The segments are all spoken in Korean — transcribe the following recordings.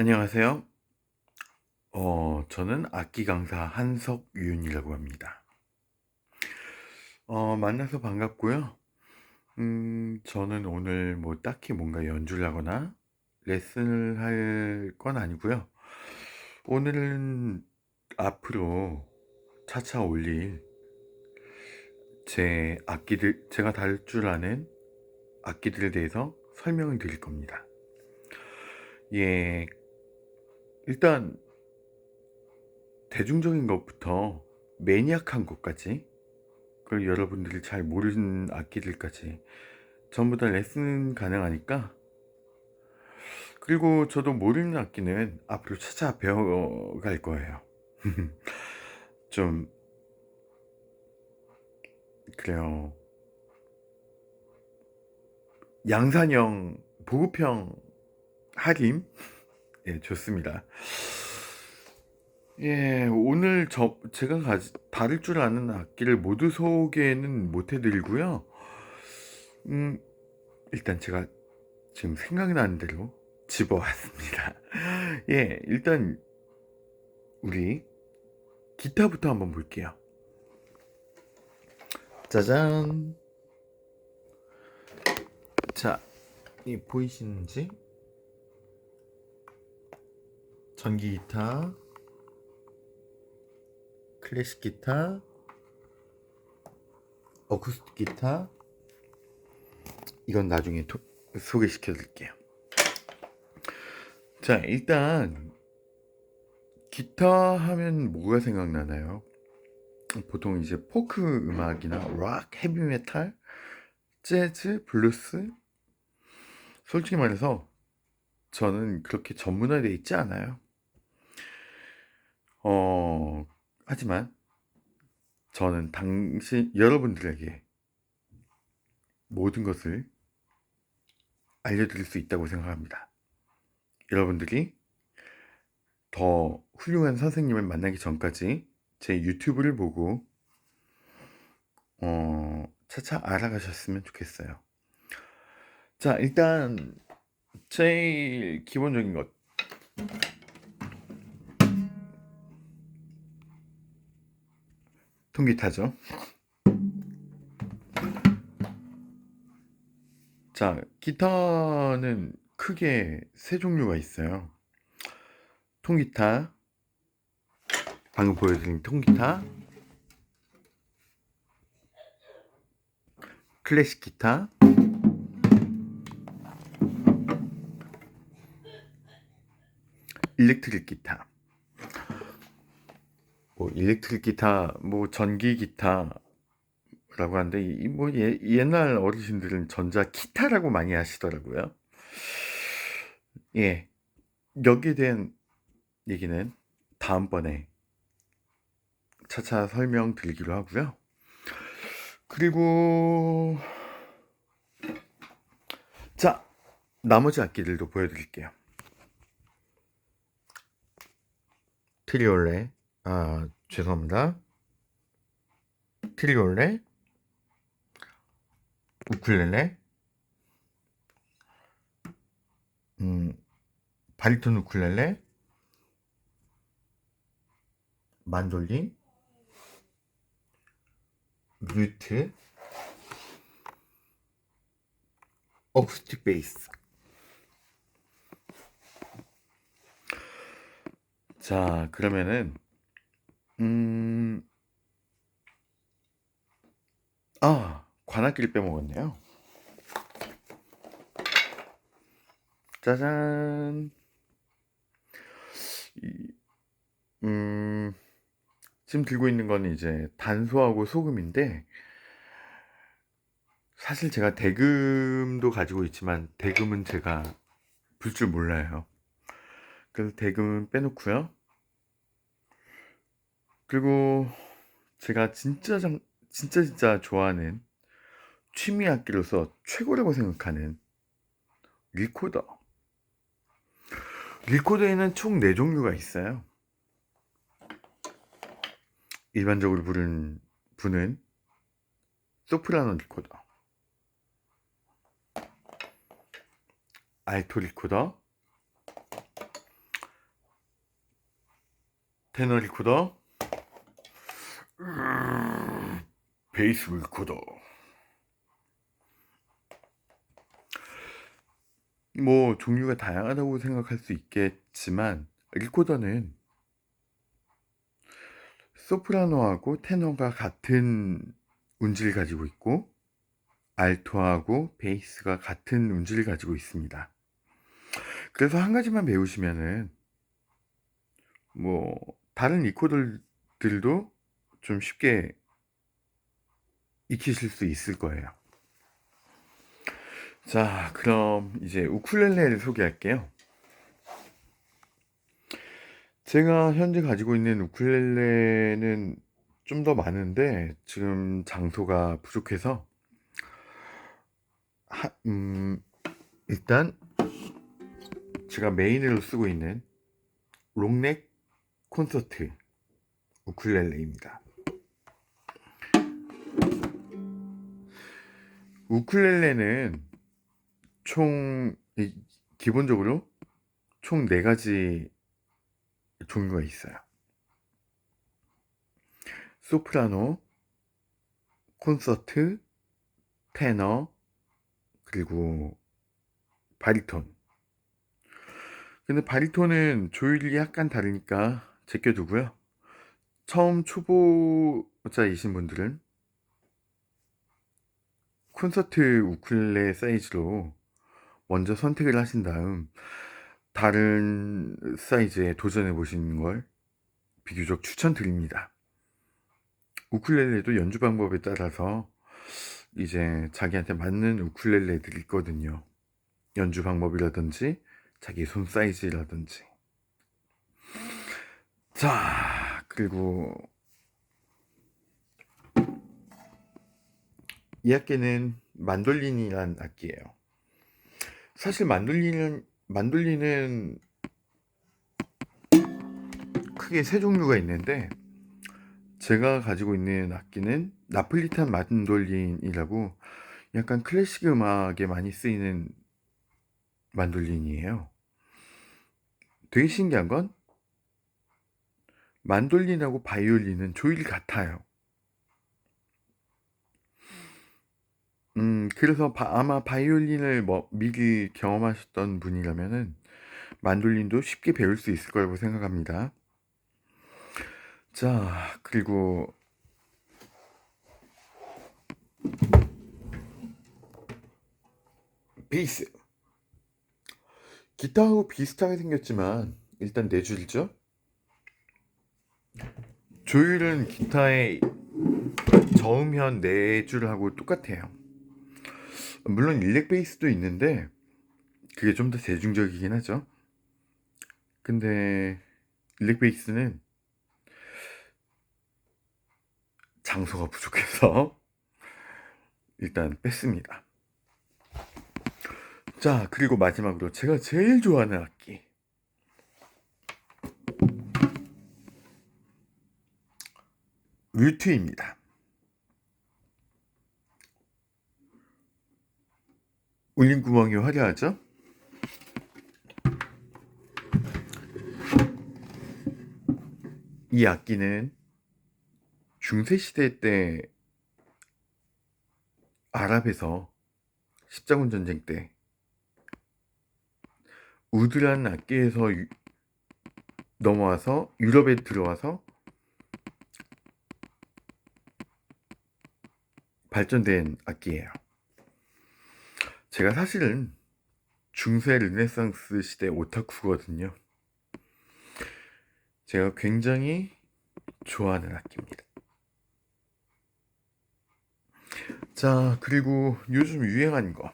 안녕하세요. 어, 저는 악기 강사 한석윤이라고 합니다. 어, 만나서 반갑고요. 음, 저는 오늘 뭐 딱히 뭔가 연주를 하거나 레슨을 할 건 아니고요. 오늘은 앞으로 차차 올릴 제 악기들, 제가 다룰 줄 아는 악기들에 대해서 설명을 드릴 겁니다. 예, 일단 대중적인 것부터 매니악한 것까지 그리고 여러분들이 잘 모르는 악기들까지 전부 다 레슨 가능하니까 그리고 저도 모르는 악기는 앞으로 찾아 배워갈 거예요. 좀 그래요. 양산형 보급형 할인 예 좋습니다. 예, 오늘 저 제가 가지 다룰 줄 아는 악기를 모두 소개는 못 해드리고요. 음, 일단 제가 지금 생각나는 대로 집어왔습니다. 예, 일단 우리 기타부터 한번 볼게요. 짜잔. 자, 이 보이시는지? 전기 기타, 클래식 기타, 어쿠스틱 기타. 이건 나중에 도- 소개시켜 드릴게요. 자, 일단 기타 하면 뭐가 생각나나요? 보통 이제 포크 음악이나 락, 헤비 메탈, 재즈, 블루스. 솔직히 말해서 저는 그렇게 전문화되어 있지 않아요. 어, 하지만 저는 당신 여러분들에게 모든 것을 알려드릴 수 있다고 생각합니다. 여러분들이 더 훌륭한 선생님을 만나기 전까지 제 유튜브를 보고 어, 차차 알아가셨으면 좋겠어요. 자, 일단 제일 기본적인 것 통기타죠. 자, 기타는 크게 세 종류가 있어요. 통기타, 방금 보여드린 통기타, 클래식 기타, 일렉트릭 기타. 뭐 일렉트릭 기타, 뭐 전기 기타라고 하는데 이뭐 옛날 어르신들은 전자 기타라고 많이 하시더라고요. 예. 여기에 대한 얘기는 다음번에 차차 설명드리기로 하고요. 그리고 자, 나머지 악기들도 보여드릴게요. 트리올레, 아, 죄송합니다. 트리올레, 우쿨렐레, 음, 바리톤 우쿨렐레, 만돌린, 뮤트, 어쿠스틱 베이스. 자, 그러면은 음, 아, 관악기를 빼먹었네요. 짜잔. 이, 음, 지금 들고 있는 건 이제 단소하고 소금인데, 사실 제가 대금도 가지고 있지만, 대금은 제가 불 줄 몰라요. 그래서 대금은 빼놓고요. 그리고 제가 진짜 장, 진짜 진짜 좋아하는 취미 악기로서 최고라고 생각하는 리코더. 리코더에는 총 4종류가 있어요. 일반적으로 부르는 부는 소프라노 리코더, 알토 리코더, 테너 리코더 베이스 리코더 뭐 종류가 다양하다고 생각할 수 있겠지만 리코더는 소프라노하고 테너가 같은 운지를 가지고 있고 알토하고 베이스가 같은 운지를 가지고 있습니다. 그래서 한 가지만 배우시면은 뭐 다른 리코더들도 좀 쉽게 익히실 수 있을 거예요. 자, 그럼 이제 우쿨렐레를 소개할게요. 제가 현재 가지고 있는 우쿨렐레는 좀 더 많은데 지금 장소가 부족해서 하, 음, 일단 제가 메인으로 쓰고 있는 롱넥 콘서트 우쿨렐레입니다. 우쿨렐레는 총 이- 기본적으로 총 네 가지 종류가 있어요. 소프라노, 콘서트, 테너, 그리고 바리톤. 근데 바리톤은 조율이 약간 다르니까 제껴두고요. 처음 초보자이신 분들은 콘서트 우쿨렐레 사이즈로 먼저 선택을 하신 다음 다른 사이즈에 도전해 보시는 걸 비교적 추천드립니다. 우쿨렐레도 연주 방법에 따라서 이제 자기한테 맞는 우쿨렐레들이 있거든요. 연주 방법이라든지 자기 손 사이즈라든지. 자, 그리고 이 악기는 만돌린이란 악기예요. 사실 만돌린은 만돌린은 크게 세 종류가 있는데 제가 가지고 있는 악기는 나폴리탄 만돌린이라고 약간 클래식 음악에 많이 쓰이는 만돌린이에요. 되게 신기한 건 만돌린하고 바이올린은 조율이 같아요. 음, 그래서 바- 아마 바이올린을 뭐 미리 경험하셨던 분이라면은 만돌린도 쉽게 배울 수 있을 거라고 생각합니다. 자, 그리고 베이스. 기타하고 비슷하게 생겼지만 일단 네 줄이죠. 조율은 기타의 저음현 네 줄하고 똑같아요. 물론 일렉 베이스도 있는데 그게 좀 더 대중적이긴 하죠. 근데 일렉 베이스는 장소가 부족해서 일단 뺐습니다. 자, 그리고 마지막으로 제가 제일 좋아하는 악기. 뮤트입니다. 울린 구멍이 화려하죠? 이 악기는 중세시대 때 아랍에서 십자군 전쟁 때 우드라는 악기에서 유- 넘어와서 유럽에 들어와서 발전된 악기예요. 제가 사실은 중세 르네상스 시대 오타쿠거든요. 제가 굉장히 좋아하는 악기입니다. 자, 그리고 요즘 유행하는 거.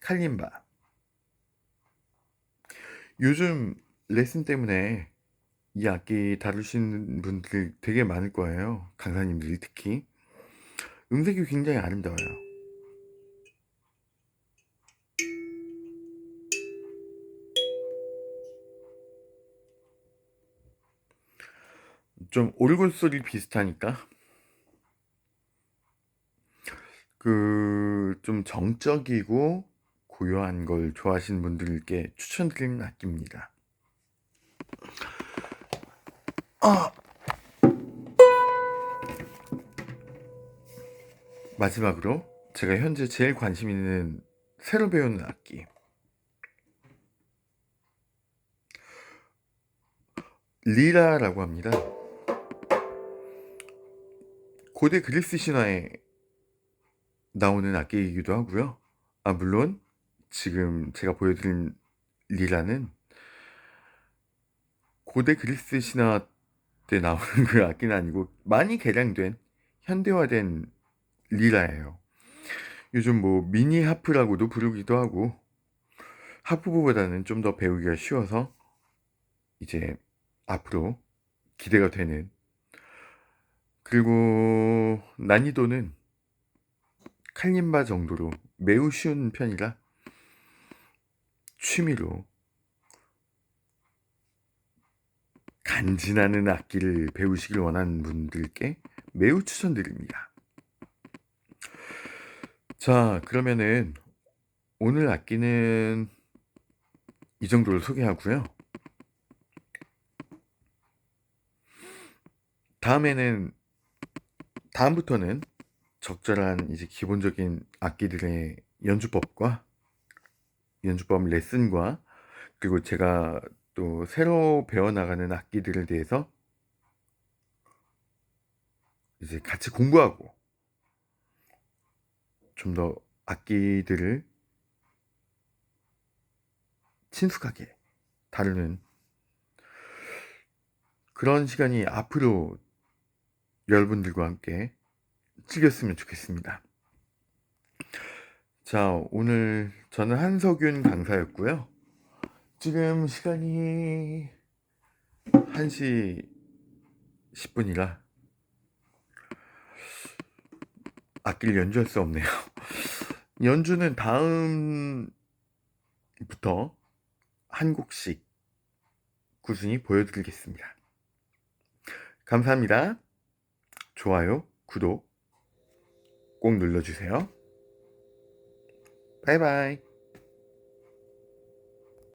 칼림바. 요즘 레슨 때문에 이 악기 다루시는 분들 되게 많을 거예요. 강사님들이 특히. 음색이 굉장히 아름다워요. 좀 얼굴 소리 비슷하니까 그 좀 정적이고 고요한 걸 좋아하시는 분들께 추천드리는 악기입니다. 아! 마지막으로 제가 현재 제일 관심 있는 새로 배우는 악기 리라라고 합니다. 고대 그리스 신화에 나오는 악기이기도 하고요. 아 물론 지금 제가 보여드린 리라는 고대 그리스 신화 때 나오는 그 악기는 아니고 많이 개량된 현대화된 리라예요. 요즘 뭐 미니 하프라고도 부르기도 하고 하프보다는 좀 더 배우기가 쉬워서 이제 앞으로 기대가 되는 그리고 난이도는 칼림바 정도로 매우 쉬운 편이라 취미로 간지나는 악기를 배우시길 원하는 분들께 매우 추천드립니다. 자, 그러면은 오늘 악기는 이 정도로 소개하고요. 다음에는 다음부터는 적절한 이제 기본적인 악기들의 연주법과 연주법 레슨과 그리고 제가 또 새로 배워나가는 악기들에 대해서 이제 같이 공부하고 좀 더 악기들을 친숙하게 다루는 그런 시간이 앞으로 여러분들과 함께 즐겼으면 좋겠습니다. 자, 오늘 저는 한석윤 강사였고요. 지금 시간이 1시 10분이라 악기를 연주할 수 없네요. 연주는 다음부터 한 곡씩 꾸준히 보여드리겠습니다. 감사합니다. 좋아요, 구독 꼭 눌러주세요. 바이바이.